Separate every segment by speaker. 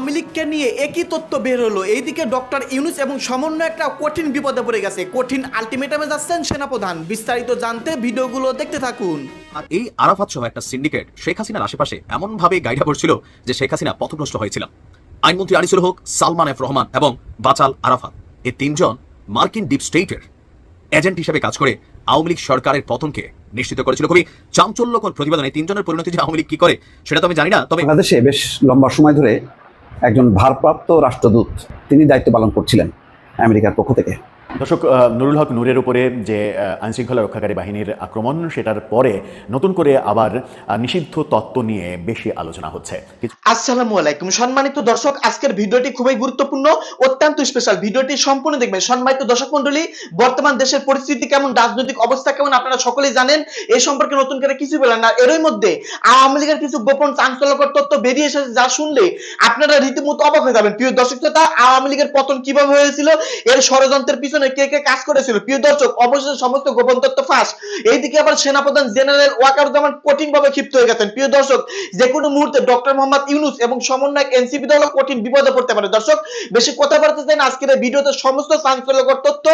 Speaker 1: আওয়ামী লীগকে নিয়ে একই তথ্য বের হলো। এইদিকে ডক্টর ইউনুস এবং সমন্বয় একটা কঠিন বিপদে পড়ে গেছে। কঠিন আলটিমেটামে যাচ্ছেন সেনাপ্রধান। বিস্তারিত জানতে ভিডিওগুলো দেখতে থাকুন।
Speaker 2: আর এই আরাফাত সহ একটা সিন্ডিকেট শেখ হাসিনার আশেপাশে এমনভাবে গাইডা পড়ছিল যে শেখ হাসিনা পথভ্রষ্ট হয়েছিল আইনমন্ত্রী আনিসুল হক সালমান এফ রহমান এবং বাচাল আরাফাত। এই তিনজন মার্কিন ডিপ স্টেটের এজেন্ট হিসেবে কাজ করে আওয়ামী লীগ সরকারের পতনকে নিশ্চিত করেছিল। খুবই চাঞ্চল্যকর প্রতিবেদন। এই তিনজনের পরিণতি যে আওয়ামী লীগ কি করে সেটা তো আমি জানি না তবে
Speaker 3: বাংলাদেশে বেশ লম্বা সময় ধরে একজন ভারপ্রাপ্ত রাষ্ট্রদূত। তিনি দায়িত্ব পালন করছিলেন আমেরিকার পক্ষ থেকে।
Speaker 4: দর্শক নুরুল হক নূরের উপরে যে আইনশৃঙ্খলা রক্ষাকারী বাহিনীর আক্রমণ, সেটার পরে নতুন করে আবার নিষিদ্ধ তত্ত্ব নিয়ে বেশি আলোচনা হচ্ছে।
Speaker 1: আসসালামু আলাইকুম। সম্মানিত দর্শক, আজকের ভিডিওটি খুবই গুরুত্বপূর্ণ, অত্যন্ত স্পেশাল ভিডিওটি সম্পূর্ণ দেখবেন। সম্মানিত দর্শক মন্ডলী বর্তমান দেশের পরিস্থিতি কেমন, রাজনৈতিক অবস্থা কেমন, আপনারা সকলেই জানেন। এই সম্পর্কে নতুন করে কিছু বলেন না। এরই মধ্যে আওয়ামী লীগের কিছু গোপন চাঞ্চল্যকর তথ্য বেরিয়ে এসেছে, যা শুনলে আপনারা রীতিমতো অবাক হয়ে যাবেন। প্রিয় দর্শক শ্রোতা, আওয়ামী লীগের পতন কীভাবে হয়েছিল, এর ষড়যন্ত্রের পিছনে কে কে কাজ করেছিল? প্রিয় দর্শক, অবশেষে সমস্ত গোপন তথ্য ফাঁস। এইদিকে আবার সেনাপ্রধান জেনারেল ওয়াকারুজ্জামান কঠিন ভাবে ক্ষিপ্ত হয়ে গেছেন। প্রিয় দর্শক, যে কোনো মুহূর্তে ডক্টর মোহাম্মদ ইউনুস এবং সমন্বয়ক এনসিপি দল কঠিন বিপদে পড়তে পারে। দর্শক, বেশি কথা বলতে চাই না। আজকের এই ভিডিওতে সমস্ত চাঞ্চল্যকর তথ্য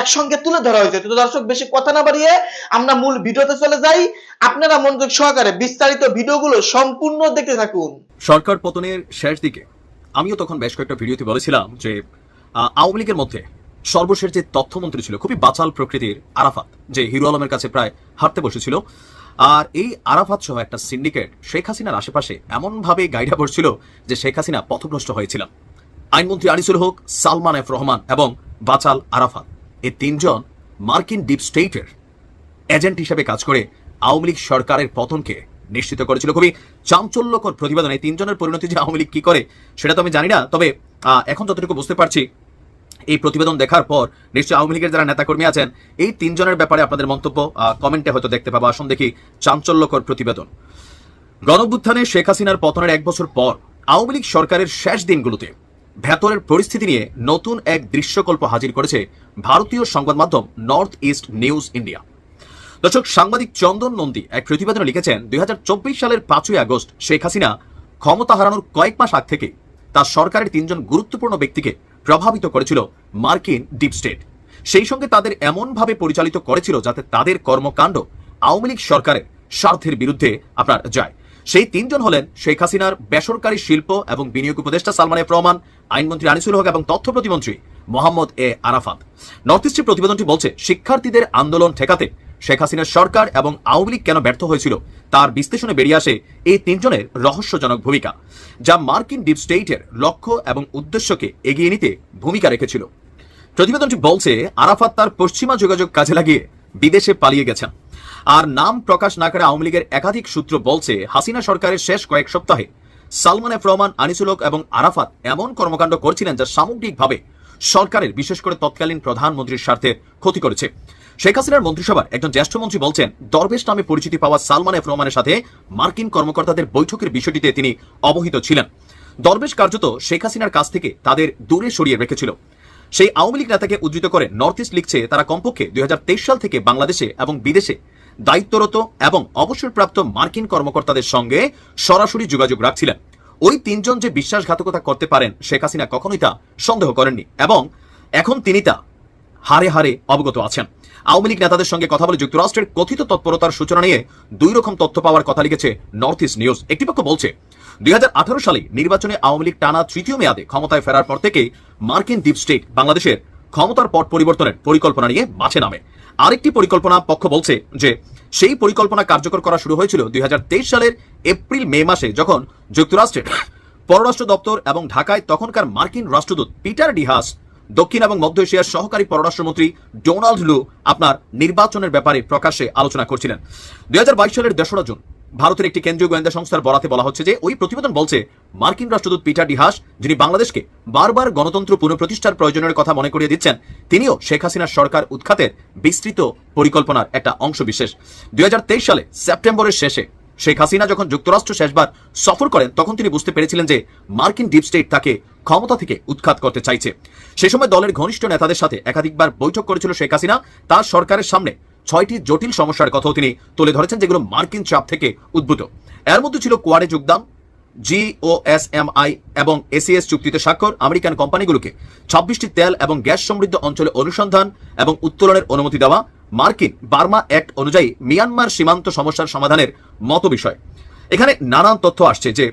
Speaker 1: একসঙ্গে তুলে ধরা হয়েছে। তো দর্শক, বেশি কথা না বাড়িয়ে আমরা মূল ভিডিওতে চলে যাই। আপনারা মনোযোগ সহকারে বিস্তারিত ভিডিওগুলো সম্পূর্ণ দেখতে থাকুন।
Speaker 2: সরকার পতনের শেষ দিকে, আমিও তখন বেশ কয়েকটা ভিডিওতে বলেছিলাম যে আওয়ামী লীগের মধ্যে সর্বশেষ যে তথ্যমন্ত্রী ছিল, খুবই বাচাল প্রকৃতির আরাফাত, যে হিরো আলমের কাছে প্রায় হাঁটতে বসেছিল। আর এই আরাফাত সহ একটা সিন্ডিকেট, শেখ হাসিনার আশেপাশে এমনভাবে গাইডা পড়ছিল যে শেখ হাসিনা পথভ্রষ্ট হয়েছিল আইনমন্ত্রী আনিসুল হক, সালমান এফ রহমান এবং বাচাল আরাফাত এই তিনজন মার্কিন ডিপ স্টেটের এজেন্ট হিসেবে কাজ করে আওয়ামী লীগ সরকারের পতনকে নিশ্চিত করেছিল। খুবই চাঞ্চল্যকর প্রতিবেদন, এই তিনজনের পরিণতি যে আওয়ামী লীগ কি করে, সেটা তো আমি জানি না। তবে এখন যতটুকু বুঝতে পারছি এই প্রতিবেদন দেখার পর নিশ্চয়ই আওয়ামী লীগের যারা নেতাকর্মী আছেন, এই তিনজনের ব্যাপারে আপনাদের মন্তব্য কমেন্টে হয়তো দেখতে পাবো। আসুন দেখি চাঞ্চল্যকর প্রতিবেদন। গণভ্যুত্থানে শেখ হাসিনার পতনের এক বছর পর আওয়ামী লীগ সরকারের শেষ দিনগুলোতে ভেতরের পরিস্থিতি নিয়ে নতুন এক দৃশ্যকল্প হাজির করেছে ভারতীয় সংবাদ মাধ্যম নর্থ ইস্ট নিউজ ইন্ডিয়া। দর্শক, সাংবাদিক চন্দন নন্দী এক প্রতিবেদনে লিখেছেন, দুই হাজার চব্বিশ সালের পাঁচই আগস্ট শেখ হাসিনা ক্ষমতা হারানোর কয়েক মাস আগ থেকে তার সরকারের তিনজন গুরুত্বপূর্ণ ব্যক্তিকে প্রভাবিত করেছিল মার্কিন ডিপ স্টেট। সেই সঙ্গে তাদের এমনভাবে পরিচালিত করেছিল যাতে তাদের কর্মকাণ্ড আওয়ামী লীগ সরকারের স্বার্থের বিরুদ্ধে আপনার যায়। সেই তিনজন হলেন শেখ হাসিনার বেসরকারি শিল্প এবং বিনিয়োগ উপদেষ্টা সালমান এফ রহমান আইনমন্ত্রী আনিসুল হক এবং তথ্য প্রতিমন্ত্রী মোহাম্মদ এ আরাফাত। নর্থ ইস্টের প্রতিবেদনটি বলছে, শিক্ষার্থীদের আন্দোলন ঠেকাতে শেখ হাসিনার সরকার এবং আওয়ামী লীগ কেন ব্যর্থ হয়েছিল, তার বিশ্লেষণে বেরিয়ে আসে এই তিনজনের রহস্যজনক ভূমিকা, যা মার্কিন ডিপ স্টেটের লক্ষ্য এবং উদ্দেশ্যকে এগিয়ে নিতে ভূমিকা রেখেছিল। প্রতিবেদনটি বলছে, আরাফাত তার পশ্চিমা যোগাযোগ কাজে লাগিয়ে বিদেশে পালিয়ে গেছেন। আর নাম প্রকাশ না করে আওয়ামী লীগের একাধিক সূত্র বলছে, হাসিনা সরকারের শেষ কয়েক সপ্তাহে সালমান এফ রহমান আনিসুলক এবং আরাফাত এমন কর্মকাণ্ড করছিলেন যা সামগ্রিকভাবে সরকারের, বিশেষ করে তৎকালীন প্রধানমন্ত্রীর স্বার্থে ক্ষতি করেছে। শেখ হাসিনার মন্ত্রিসভার একজন জ্যেষ্ঠ মন্ত্রী বলছেন, দরবেশ নামে পরিচিতি পাওয়া সালমান এফ রহমানের সাথে মার্কিন কর্মকর্তাদের বৈঠকের বিষয়টিতে তিনি অবহিত ছিলেন। দরবেশ কার্যত শেখ হাসিনার কাছ থেকে তাদের দূরে সরিয়ে রেখেছিল। সেই আওয়ামী লীগ নেতাকে উদ্ধৃত করে নর্থ ইস্ট লিখছে, তারা কমপক্ষে দুই হাজার তেইশ সাল থেকে বাংলাদেশে এবং বিদেশে দায়িত্বরত এবং অবসরপ্রাপ্ত মার্কিন কর্মকর্তাদের সঙ্গে সরাসরি যোগাযোগ রাখছিলেন। ওই তিনজন যে বিশ্বাসঘাতকতা করতে পারেন, শেখ হাসিনা কখনোই তা সন্দেহ করেননি এবং এখন তিনি তা হারে হারে অবগত আছেন। আওয়ামী লীগ নেতাদের সঙ্গে কথা বলে যুক্তরাষ্ট্রের কথিত তৎপরতার সূচনা নিয়ে দুই রকম তথ্য পাওয়ার কথা লিখেছে নর্থ ইস্ট নিউজ। একটি পক্ষ বলছে, দুই হাজার আঠারো সালে নির্বাচনে আওয়ামী লীগ টানা তৃতীয় মেয়াদে ক্ষমতায় ফেরার পর থেকে মার্কিন ডিপ স্টেট বাংলাদেশের ক্ষমতার পট পরিবর্তনের পরিকল্পনা নিয়ে মাঠে নামে। আরেকটি পরিকল্পনা পক্ষ বলছে যে সেই পরিকল্পনা কার্যকর করা শুরু হয়েছিল দুই হাজার তেইশ সালের এপ্রিল, মে মাসে, যখন যুক্তরাষ্ট্রের পররাষ্ট্র দপ্তর এবং ঢাকায় তখনকার মার্কিন রাষ্ট্রদূত পিটার ডিহাস, দক্ষিণ এবং মধ্য এশিয়ার সহকারী পররাষ্ট্রমন্ত্রী ডোনাল্ড লু আপনার নির্বাচনের ব্যাপারে প্রকাশ্যে আলোচনা করছিলেন। দুই হাজার বাইশ সালের দোসরা জুন ভারতের একটি কেন্দ্রীয় গোয়েন্দা সংস্থার বরাতে বলা হচ্ছে যে, ওই প্রতিবেদন বলছে, মার্কিন রাষ্ট্রদূত পিটার ডিহাস যিনি বাংলাদেশকে বারবার গণতন্ত্র পুনঃপ্রতিষ্ঠার প্রয়োজনের কথা মনে করিয়ে দিচ্ছেন, তিনিও শেখ হাসিনার সরকার উৎখাতের বিস্তৃত পরিকল্পনার একটা অংশ বিশেষ। দুই সালে সেপ্টেম্বরের শেষে শেখ হাসিনা যখন যুক্তরাষ্ট্র শেষবার সফর করেন, তখন তিনি বুঝতে পেরেছিলেন যে, মার্কিন ডিপ স্টেট তাকে ক্ষমতা থেকে উৎখাত করতে চাইছে। সে সময় দলের ঘনিষ্ঠ নেতাদের সাথে একাধিকবার বৈঠক করেছিল শেখ হাসিনা, তার সরকারের সামনে ছয়টি জটিল সমস্যার কথাও তিনি তুলে ধরেছেন, যেগুলো মার্কিন চাপ থেকে উদ্ভূত। এর মধ্যে ছিল কোয়ারে যোগদান জিওএসএমআই এবং এসিএস চুক্তিতে স্বাক্ষর, আমেরিকান কোম্পানিগুলোকে। ছাব্বিশটি তেল এবং গ্যাস সমৃদ্ধ অঞ্চলে অনুসন্ধান এবং উত্তোলনের অনুমতি দেওয়া, মার্কিন বার্মা অ্যাক্ট অনুযায়ী মিয়ানমার সীমান্ত সমস্যার সমাধানের মতো বিষয় এখানে নানান তথ্য আসছে যে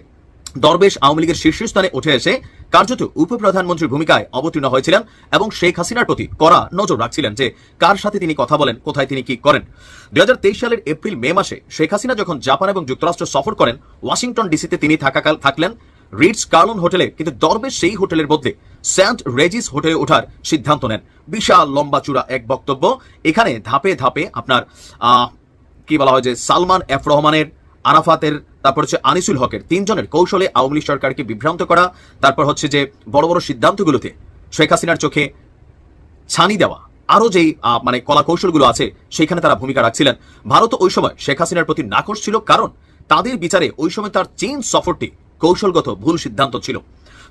Speaker 2: দরবেশ আওয়ামী লীগের শীর্ষস্থানে উঠে এসে কার্যত উপপ্রধানমন্ত্রীর ভূমিকায় অবতীর্ণ হয়েছিলেন এবং শেখ হাসিনার প্রতি কড়া নজর রাখছিলেন যে কার সাথে তিনি কথা বলেন, কোথায় তিনি কি করেন। দুই হাজার তেইশ সালের এপ্রিল, মে মাসে শেখ হাসিনা যখন জাপান এবং যুক্তরাষ্ট্র সফর করেন, ওয়াশিংটন ডিসিতে তিনি থাকাকাল থাকলেন। রিটস কার্লন হোটেলে, কিন্তু দরবেশ সেই হোটেলের বদলে সেন্ট রেজিস হোটেলে ওঠার সিদ্ধান্ত নেন। বিশাল লম্বা চূড়া এক বক্তব্য। এখানে ধাপে ধাপে আপনার কি বলা হয় যে সালমান এফ রহমানের, আরাফাতের তারপর হচ্ছে আনিসুল হকের তিনজনের কৌশলে আওয়ামী লীগ সরকারকে বিভ্রান্ত করা, তারপর হচ্ছে যে বড় বড় সিদ্ধান্তগুলোতে শেখ হাসিনার চোখে ছানি দেওয়া আরও যেই মানে কলা কৌশলগুলো আছে সেখানে তারা ভূমিকা রাখছিলেন। ভারত ওই সময় শেখ হাসিনার প্রতি নাকশ ছিল কারণ তাদের বিচারে ওই সময় তার চীন সফরটি কৌশলগত ভুল সিদ্ধান্ত ছিল।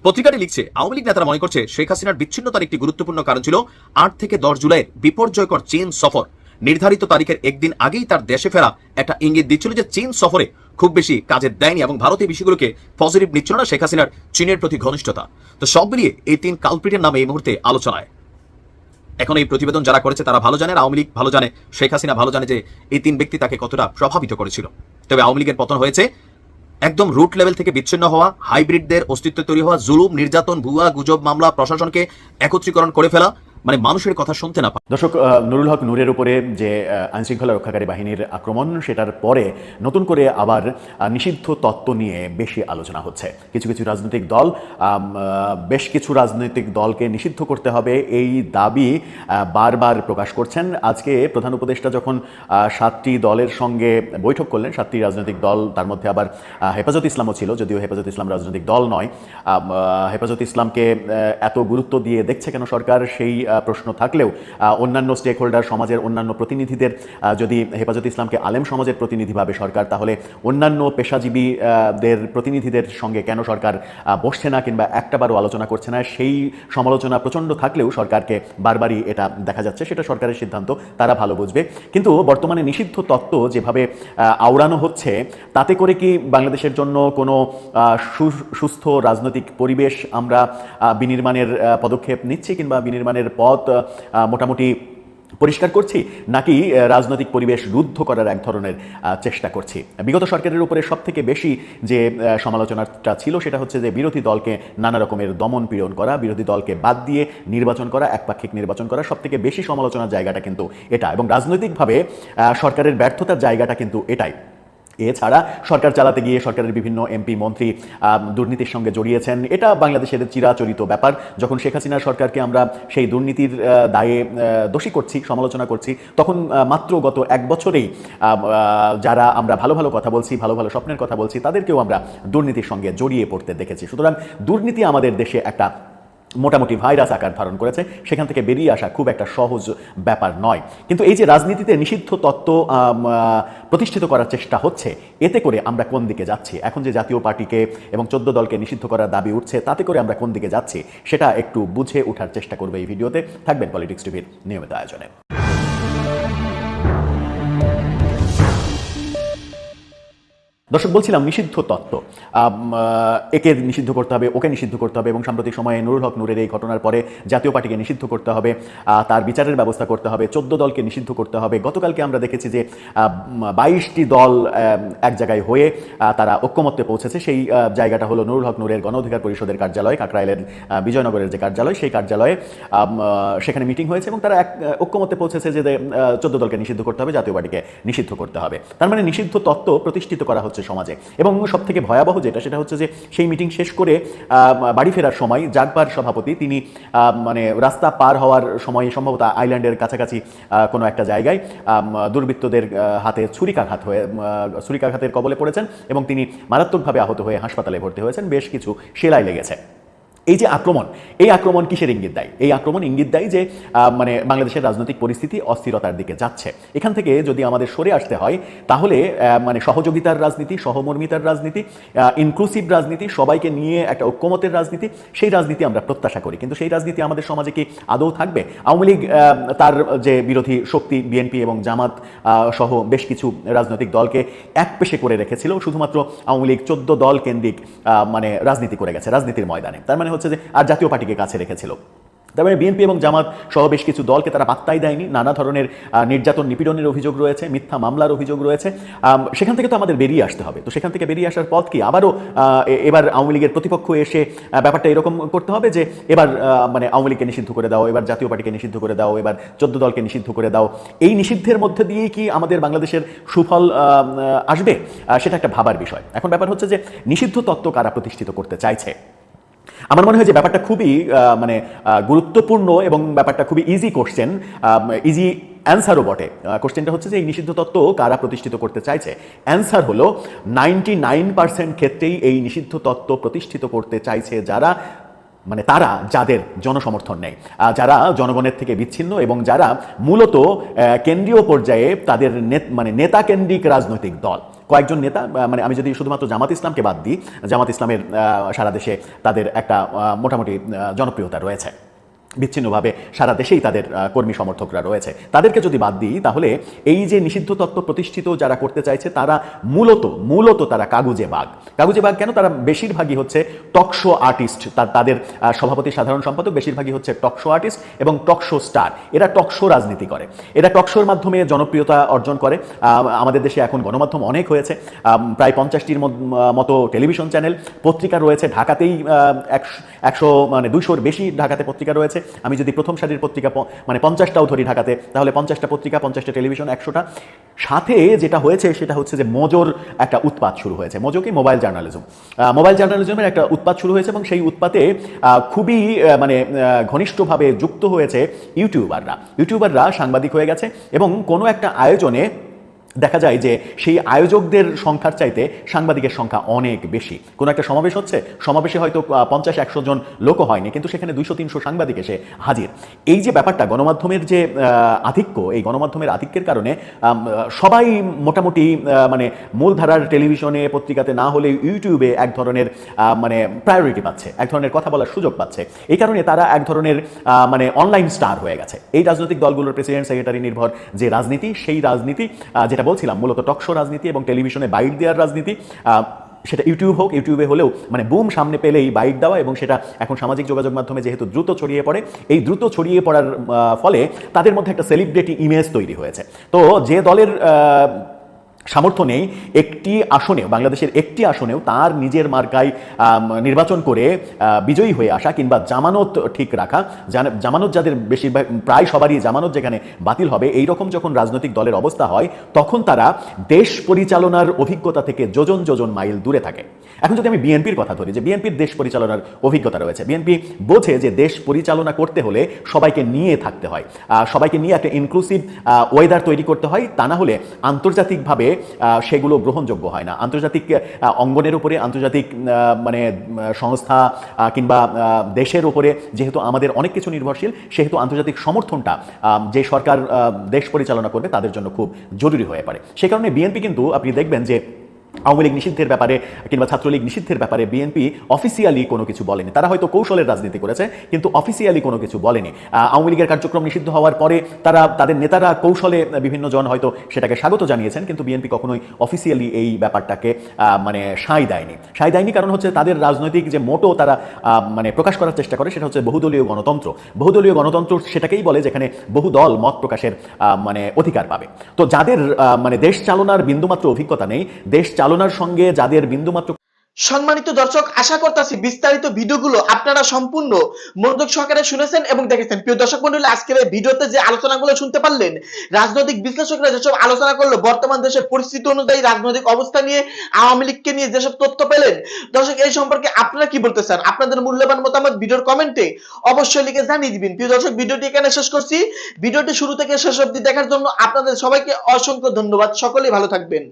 Speaker 2: পত্রিকাটি লিখছে, আওয়ামী লীগ নেতারা মনে করছে শেখ হাসিনার বিচ্ছিন্নতার একটি গুরুত্বপূর্ণ কারণ ছিল আট থেকে দশ জুলাইয়ের বিপর্যয়কর চীন সফর। নির্ধারিত তারিখের একদিন আগেই তার দেশে ফেরা একটা ইঙ্গিত দিচ্ছিল যে চীন সফরে খুব বেশি কাজে দেয়নি এবং ভারতীয় বিষয়গুলোকে পজিটিভ নিচ্ছিল না শেখ হাসিনার চীনের প্রতি ঘনিষ্ঠতা। তো সব মিলিয়ে এই তিন কালপ্রিটের নামে এই মুহূর্তে আলোচনায়। এখন এই প্রতিবেদন যারা করেছে তারা ভালো জানে আওয়ামী লীগ ভালো জানে, শেখ হাসিনা ভালো জানে যে এই তিন ব্যক্তি তাকে কতটা প্রভাবিত করেছিল। তবে আওয়ামী লীগের পতন হয়েছে, একদম রুট লেভেল থেকে বিচ্ছিন্ন হওয়া হাইব্রিডদের অস্তিত্ব তৈরি হওয়া, জুলুম, নির্যাতন, ভুয়া, গুজব, মামলা, প্রশাসনকে একত্রীকরণ করে ফেলা মানে মানুষের কথা শুনতে না পাওয়া।
Speaker 4: দর্শক নুরুল হক নূরের উপরে যে আইনশৃঙ্খলা রক্ষাকারী বাহিনীর আক্রমণ, সেটার পরে নতুন করে আবার নিষিদ্ধ তত্ত্ব নিয়ে বেশি আলোচনা হচ্ছে। কিছু কিছু রাজনৈতিক দল বেশ কিছু রাজনৈতিক দলকে নিষিদ্ধ করতে হবে এই দাবি বারবার প্রকাশ করছেন। আজকে প্রধান উপদেষ্টা যখন সাতটি দলের সঙ্গে বৈঠক করলেন, সাতটি রাজনৈতিক দল, তার মধ্যে আবার হেফাজত ইসলামও ছিল, যদিও হেফাজত ইসলাম রাজনৈতিক দল নয়। হেফাজত ইসলামকে এত গুরুত্ব দিয়ে দেখছে কেন সরকার? সেই প্রশ্ন থাকলেও অন্যান্য স্টেক হোল্ডার সমাজের অন্যান্য প্রতিনিধিদের যদি হেফাজত ইসলামকে আলেম সমাজের প্রতিনিধি ভাবে সরকার তাহলে অন্যান্য পেশাজীবী আহ, দের প্রতিনিধিদের সঙ্গে কেন সরকার বসছে না কিংবা একটাবারও আলোচনা করছে না? সেই সমালোচনা প্রচণ্ড থাকলেও সরকারকে বারবারই এটা দেখা যাচ্ছে সেটা সরকারের সিদ্ধান্ত তারা ভালো বুঝবে। কিন্তু বর্তমানে নিষিদ্ধ তত্ত্ব যেভাবে আওড়ানো হচ্ছে তাতে করে কি বাংলাদেশের জন্য কোনো সুস্থ রাজনৈতিক পরিবেশ আমরা বিনির্মাণের পদক্ষেপ নিচ্ছি কিংবা বিনির্মাণের পথ মোটামুটি পরিষ্কার করছি নাকি রাজনৈতিক পরিবেশ রুদ্ধ করার এক ধরনের চেষ্টা করছি? বিগত সরকারের উপরে সব থেকে বেশি যে সমালোচনাটা ছিল সেটা হচ্ছে যে, বিরোধী দলকে নানা রকমের দমন পীড়ন করা, বিরোধী দলকে বাদ দিয়ে নির্বাচন করা, একপাক্ষিক নির্বাচন করা সব থেকে বেশি সমালোচনার জায়গাটা কিন্তু এটা। এবং রাজনৈতিকভাবে সরকারের ব্যর্থতার জায়গাটা কিন্তু এটাই। এছাড়া সরকার চালাতে গিয়ে সরকারের বিভিন্ন এমপি মন্ত্রী দুর্নীতির সঙ্গে জড়িয়েছেন। এটা বাংলাদেশের চিরাচরিত ব্যাপার। যখন শেখ হাসিনা সরকারকে আমরা সেই দুর্নীতির দায়ে দোষী করছি, সমালোচনা করছি, তখন মাত্র গত এক বছরেই যারা আমরা ভালো ভালো কথা বলছি, ভালো ভালো স্বপ্নের কথা বলছি, তাদেরকেও আমরা দুর্নীতির সঙ্গে জড়িয়ে পড়তে দেখেছি। সুতরাং দুর্নীতি আমাদের দেশে একটা মোটামুটি ভাইরাস আকার ধারণ করেছে, সেখান থেকে বেরিয়ে আসা খুব একটা সহজ ব্যাপার নয়। কিন্তু এই যে রাজনীতিতে নিষিদ্ধ তত্ত্ব প্রতিষ্ঠিত করার চেষ্টা হচ্ছে, এতে করে আমরা কোন দিকে যাচ্ছি? এখন যে জাতীয় পার্টিকে এবং চোদ্দ দলকে নিষিদ্ধ করার দাবি উঠছে, তাতে করে আমরা কোন দিকে যাচ্ছি? সেটা একটু বুঝে ওঠার চেষ্টা করবে এই ভিডিওতে। থাকবেন পলিটিক্স টিভির নিয়মিত আয়োজনে। দর্শক, বলছিলাম নিষিদ্ধ তত্ত্ব। একে নিষিদ্ধ করতে হবে, ওকে নিষিদ্ধ করতে হবে এবং সাম্প্রতিক সময়ে নুরুল হক নুরের এই ঘটনার পরে জাতীয় পার্টিকে নিষিদ্ধ করতে হবে তার বিচারের ব্যবস্থা করতে হবে, চোদ্দ দলকে নিষিদ্ধ করতে হবে। গতকালকে আমরা দেখেছি যে বাইশটি দল এক জায়গায় হয়ে তারা ঐক্যমত্যে পৌঁছেছে। সেই জায়গাটা হলো নুরুল হক নূরের গণ অধিকার পরিষদের কার্যালয় কাকরাইলের বিজয়নগরের যে কার্যালয়, সেই কার্যালয়ে সেখানে মিটিং হয়েছে এবং তারা এক ঐক্যমত্যে পৌঁছেছে যে চোদ্দ দলকে নিষিদ্ধ করতে হবে, জাতীয় পার্টিকে নিষিদ্ধ করতে হবে। তার মানে নিষিদ্ধ তত্ত্ব প্রতিষ্ঠিত করা হচ্ছে সমাজে। এবং সব থেকে ভয়াবহ যেটা, সেটা হচ্ছে যে সেই মিটিং শেষ করে বাড়ি ফেরার সময় জাগবার সভাপতি, তিনি মানে রাস্তা পার হওয়ার সময় সম্ভবত আইল্যান্ডের কাছাকাছি কোনো একটা জায়গায় দুর্বৃত্তদের হাতে ছুরিকাঘাত হয়ে ছুরিকাঘাতের কবলে পড়েছেন এবং তিনি মারাত্মকভাবে আহত হয়ে হাসপাতালে ভর্তি হয়েছেন। বেশ কিছু সেলাই লেগেছে। এই যে আক্রমণ, এই আক্রমণ কিসের ইঙ্গিত দেয়? এই আক্রমণ ইঙ্গিত দেয় যে মানে বাংলাদেশের রাজনৈতিক পরিস্থিতি অস্থিরতার দিকে যাচ্ছে। এখান থেকে যদি আমাদের সরে আসতে হয়, তাহলে মানে সহযোগিতার রাজনীতি, সহমর্মিতার রাজনীতি ইনক্লুসিভ রাজনীতি, সবাইকে নিয়ে একটা ঐক্যমতের রাজনীতি, সেই রাজনীতি আমরা প্রত্যাশা করি। কিন্তু সেই রাজনীতি আমাদের সমাজে কি আদৌ থাকবে? আওয়ামী লীগ তার যে বিরোধী শক্তি, বিএনপি এবং জামাত সহ বেশ কিছু রাজনৈতিক দলকে এক পেশে করে রেখেছিল, শুধুমাত্র আওয়ামী লীগ চোদ্দ দল কেন্দ্রিক মানে রাজনীতি করে গেছে, রাজনীতির ময়দানে। তার মানে হচ্ছে যে আর জাতীয় পার্টিকে কাছে রেখেছিল। তার মানে বিএনপি এবং জামাত সহ বেশ কিছু দলকে তারা পাত্তাই দেয়নি। নানা ধরনের নির্যাতন নিপীড়নের অভিযোগ রয়েছে, মিথ্যা মামলার অভিযোগ রয়েছে। সেখান থেকে তো আমাদের বেরিয়ে আসতে হবে। তো সেখান থেকে বেরিয়ে আসার পথ কি? আবারও এবার আওয়ামী লীগের প্রতিপক্ষ এসে ব্যাপারটা এরকম করতে হবে যে এবার মানে আওয়ামী লীগকে নিষিদ্ধ করে দাও, এবার জাতীয় পার্টিকে নিষিদ্ধ করে দাও, এবার চোদ্দ দলকে নিষিদ্ধ করে দাও। এই নিষিদ্ধের মধ্যে দিয়েই কি আমাদের বাংলাদেশের সুফল আসবে? সেটা একটা ভাবার বিষয়। এখন ব্যাপার হচ্ছে যে নিষিদ্ধ তত্ত্ব কারা প্রতিষ্ঠিত করতে চাইছে? আমার মনে হয় যে ব্যাপারটা খুবই মানে গুরুত্বপূর্ণ এবং ব্যাপারটা খুবই ইজি কোশ্চেন ইজি অ্যান্সারও বটে। কোশ্চেনটা হচ্ছে যে এই নিষিদ্ধ তত্ত্ব কারা প্রতিষ্ঠিত করতে চাইছে? অ্যান্সার হলো নাইনটি নাইন পার্সেন্ট ক্ষেত্রেই এই নিষিদ্ধ তত্ত্ব প্রতিষ্ঠিত করতে চাইছে যারা মানে তারা যাদের জনসমর্থন নেই। যারা জনগণের থেকে বিচ্ছিন্ন এবং যারা মূলত কেন্দ্রীয় পর্যায়ে তাদের মানে নেতা কেন্দ্রিক রাজনৈতিক দল। কয়েকজন নেতা মানে আমি যদি শুধুমাত্র জামাত ইসলামকে বাদ দিই, জামাত ইসলামের সারা দেশে তাদের একটা মোটামুটি জনপ্রিয়তা রয়েছে। বিচ্ছিন্নভাবে সারা দেশেই তাদের কর্মী সমর্থকরা রয়েছে। তাদেরকে যদি বাদ দিই, তাহলে এই যে নিষিদ্ধ তত্ত্ব প্রতিষ্ঠিত যারা করতে চাইছে, তারা মূলত মূলত তারা কাগুজে বাঘ। কাগুজে বাঘ কেন? তারা বেশিরভাগই হচ্ছে টকশো আর্টিস্ট। তাদের সভাপতি সাধারণ সম্পাদক বেশিরভাগই হচ্ছে টকশো আর্টিস্ট এবং টকশো স্টার। এরা টকশো রাজনীতি করে। এরা টকশোর মাধ্যমে জনপ্রিয়তা অর্জন করে। আমাদের দেশে এখন গণমাধ্যম অনেক হয়েছে। প্রায় পঞ্চাশটির মতো টেলিভিশন চ্যানেল, পত্রিকা রয়েছে ঢাকাতেই একশো মানে দুইশোর বেশি ঢাকাতে পত্রিকা রয়েছে। আমি যদি প্রথম সারির পত্রিকা মানে পঞ্চাশটাও ধরি ঢাকাতে, তাহলে পঞ্চাশটা পত্রিকা, পঞ্চাশটা টেলিভিশন, একশোটা। সাথে যেটা হয়েছে সেটা হচ্ছে যে মজোর একটা উৎপাত শুরু হয়েছে। মজো কি মোবাইল জার্নালিজম। মোবাইল জার্নালিজমের একটা উৎপাত শুরু হয়েছে এবং সেই উৎপাতে খুবই মানে ঘনিষ্ঠভাবে যুক্ত হয়েছে ইউটিউবাররা। ইউটিউবাররা সাংবাদিক হয়ে গেছে এবং কোনো একটা আয়োজনে দেখা যায় যে সেই আয়োজকদের সংখ্যার চাইতে সাংবাদিকের সংখ্যা অনেক বেশি। কোনো একটা সমাবেশ হচ্ছে সমাবেশে হয়তো পঞ্চাশ একশো জন লোকও হয়নি কিন্তু সেখানে দুইশো তিনশো সাংবাদিক এসে হাজির। এই যে ব্যাপারটা গণমাধ্যমের যে আধিক্য এই গণমাধ্যমের আধিক্যের কারণে সবাই মোটামুটি মানে মূলধারার টেলিভিশনে পত্রিকাতে না হলে ইউটিউবে এক ধরনের মানে প্রায়োরিটি পাচ্ছে এক ধরনের কথা বলার সুযোগ পাচ্ছে। এই কারণে তারা এক ধরনের মানে অনলাইন স্টার হয়ে গেছে। এই রাজনৈতিক দলগুলোর প্রেসিডেন্ট সেক্রেটারি নির্ভর যে রাজনীতি সেই রাজনীতি আহ, যেটা বলছিলাম, মূলত টকশো রাজনীতি এবং টেলিভিশনে বাইট দেওয়ার রাজনীতি সেটা ইউটিউব হোক ইউটিউবে হলেও মানে বুম সামনে পেলেই বাইক দেওয়া এবং সেটা এখন সামাজিক যোগাযোগ মাধ্যমে যেহেতু দ্রুত ছড়িয়ে পড়ে, এই দ্রুত ছড়িয়ে পড়ার ফলে তাদের মধ্যে একটা সেলিব্রিটি ইমেজ তৈরি হয়েছে। তো যে দলের সামর্থ্য নেই, একটি আসনেও, বাংলাদেশের একটি আসনেও তার নিজের মার্কায় নির্বাচন করে বিজয়ী হয়ে আসা কিংবা জামানত ঠিক রাখা জামানত যাদের বেশিরভাগ, প্রায় সবারই জামানত যেখানে বাতিল হবে এই রকম যখন রাজনৈতিক দলের অবস্থা হয়, তখন তারা দেশ পরিচালনার অভিজ্ঞতা থেকে যোজন যোজন মাইল দূরে থাকে। এখন যদি আমি বিএনপির কথা ধরি, যে বিএনপির দেশ পরিচালনার অভিজ্ঞতা রয়েছে, বিএনপি বোঝে যে দেশ পরিচালনা করতে হলে সবাইকে নিয়ে থাকতে হয় সবাইকে নিয়ে একটা ইনক্লুসিভ ওয়েদার তৈরি করতে হয়, তা না হলে আন্তর্জাতিকভাবে সেগুলো গ্রহণযোগ্য হয় না। আন্তর্জাতিক অঙ্গনের উপরে, আন্তর্জাতিক মানে সংস্থা কিংবা দেশের উপরে যেহেতু আমাদের অনেক কিছু নির্ভরশীল, সেহেতু আন্তর্জাতিক সমর্থনটা যে সরকার দেশ পরিচালনা করবে, তাদের জন্য খুব জরুরি হয়ে পড়ে। সে কারণে বিএনপি কিন্তু আপনি দেখবেন যে আওয়ামী লীগ নিষিদ্ধের ব্যাপারে কিংবা ছাত্রলীগ নিষিদ্ধের ব্যাপারে বিএনপি অফিসিয়ালি কোনো কিছু বলেনি। তারা হয়তো কৌশলের রাজনীতি করেছে, কিন্তু অফিসিয়ালি কোনো কিছু বলেনি। আওয়ামী লীগের কার্যক্রম নিষিদ্ধ হওয়ার পরে তারা, তাদের নেতারা কৌশলে বিভিন্ন জন হয়তো সেটাকে স্বাগত জানিয়েছেন, কিন্তু বিএনপি কখনোই অফিসিয়ালি এই ব্যাপারটাকে মানে সায় দেয়নি। সাঁই দেয়নি কারণ হচ্ছে তাদের রাজনৈতিক যে মোটো তারা মানে প্রকাশ করার চেষ্টা করে সেটা হচ্ছে বহুদলীয় গণতন্ত্র। বহুদলীয় গণতন্ত্র সেটাকেই বলে যেখানে বহু দল মত প্রকাশের মানে অধিকার পাবে। তো যাদের মানে দেশ চালনার বিন্দুমাত্র অভিজ্ঞতা নেই, দেশ চালনার সঙ্গে যাদের বিন্দুমাত্র
Speaker 1: সম্মানিত দর্শক, আশা করতেছি বিস্তারিত ভিডিওগুলো আপনারা সম্পূর্ণ মনোযোগ সহকারে শুনেছেন এবং দেখেছেন। প্রিয় দর্শক মন্ডলী, আজকের এই ভিডিওতে যে আলোচনাগুলো শুনতে পারলেন, রাজনৈতিক বিশ্লেষকরা যেসব আলোচনা করল, বর্তমান দেশের পরিস্থিতি অনুযায়ী, রাজনৈতিক অবস্থা নিয়ে, আওয়ামী লীগকে নিয়ে যেসব তথ্য পেলেন, দর্শক, এই সম্পর্কে আপনারা কি বলতে চান? আপনাদের মূল্যবান মতামত ভিডিওর কমেন্টে অবশ্যই লিখে জানিয়ে দিবেন। প্রিয় দর্শক, ভিডিওটি এখানে শেষ করছি। ভিডিওটি শুরু থেকে শেষ অবধি দেখার জন্য আপনাদের সবাইকে অসংখ্য ধন্যবাদ। সকলেই ভালো থাকবেন।